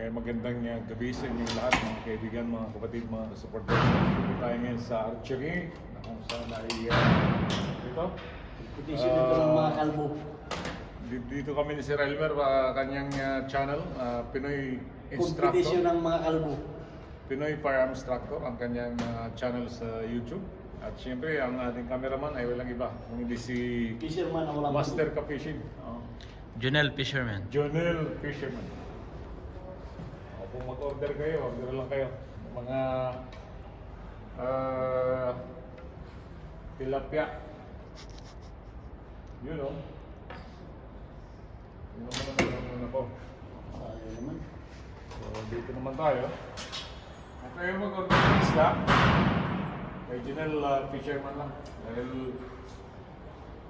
Eh, magandang uh, gabi sa inyong lahat, mga kaibigan, mga kapatid, mga supporters. Dito tayo ngayon sa archery, na kung saan ay uh, dito. Competition ito ng mga kalbo. Di- Dito kami ni Sir Elmer, uh, kanyang uh, channel, uh, Pinoy Competition Instructor. ng mga kalbo. Pinoy Firearm Instructor, ang kanyang uh, channel sa YouTube. At siyempre, ang ating cameraman ay walang iba, kung hindi si Fisherman Master Ka-Fishing. Oh. Junel Fisherman. Jonel Fisherman. Kung mag-order kayo, order lang kayo. Mga uh, tilapia. Yun o. Yun naman ang naman ako. Naman. So, dito naman tayo. Kung kayo mag-order ng kay Jonel uh, Fisherman lang. Dahil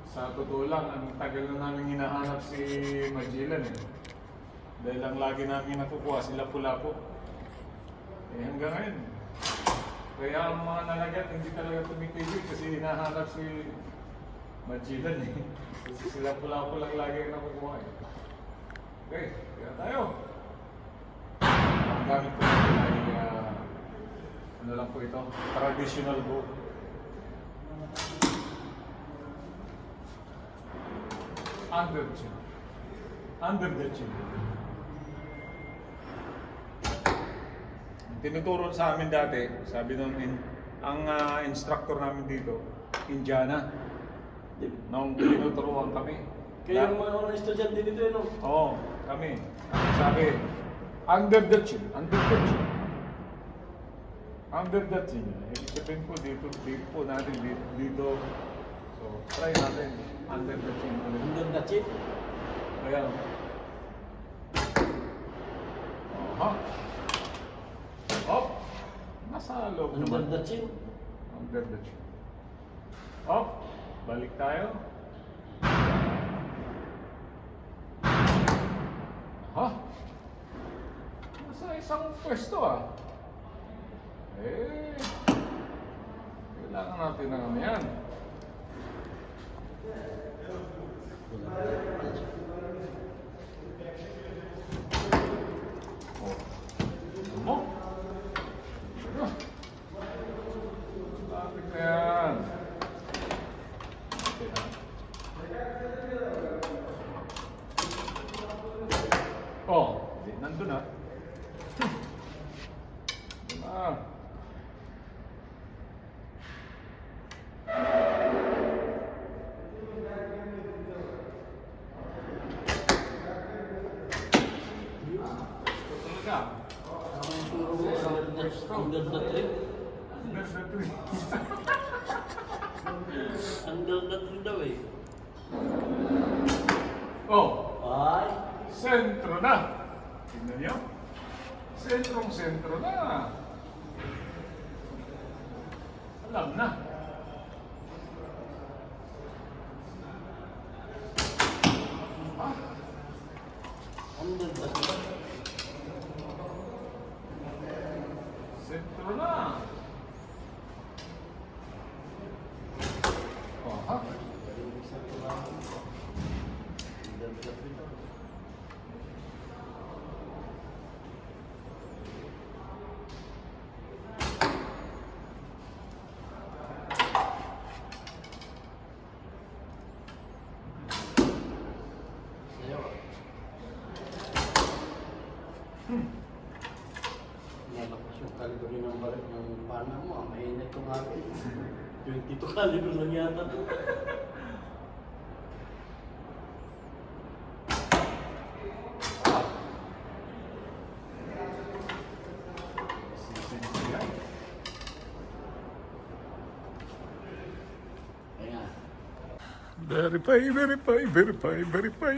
sa totoo lang, ang tagal na namin hinahanap si Magellan eh. Dahil ang lagi namin nakukuha si Lapu-Lapu. Eh hanggang ngayon. Kaya ang mga nalagat hindi talaga tumitigil kasi hinahanap si Magellan eh. Kasi si Lapu-Lapu lang lagi nakukuha eh. Okay, kaya tayo. Ang gamit natin ay ah, ano lang po ito, traditional bow. Under chin. Under the chin. Tinuturo sa amin dati, sabi nung in, ang ah, instructor namin dito, Indiana. Nung tinuturuan kami. Kaya yung mga unang estudyante dito yun, no? Oo, kami. Sabi, under the chin, under the chin. Under the chin. Ibig sabihin po dito, dito po natin, dito, dito. So, try natin. Under the chin. Under the chip. Ayan. Aha. Hop. Nasa loob Under naman. the chin. Under the chin. Hop. Balik tayo. Ha? Nasa isang pwesto ah. Eh, kailangan natin ng ano yan. Oh. Mo? Ano? Lapit na yan. Okay na. Oh, di, nandun na. Nandun na. Gusto talaga. Ako yung turo mo, under the, under the trip. There's the tree. Under the trip daw eh. Oh, Ay, sentro na. Tingnan niyo. Sentrong sentro na. Alam na. Ah, under the yung kalibre ng balik ng pana mo, ang mainit ko nga Yung tito kalibre lang yata. Verify, verify, verify, verify.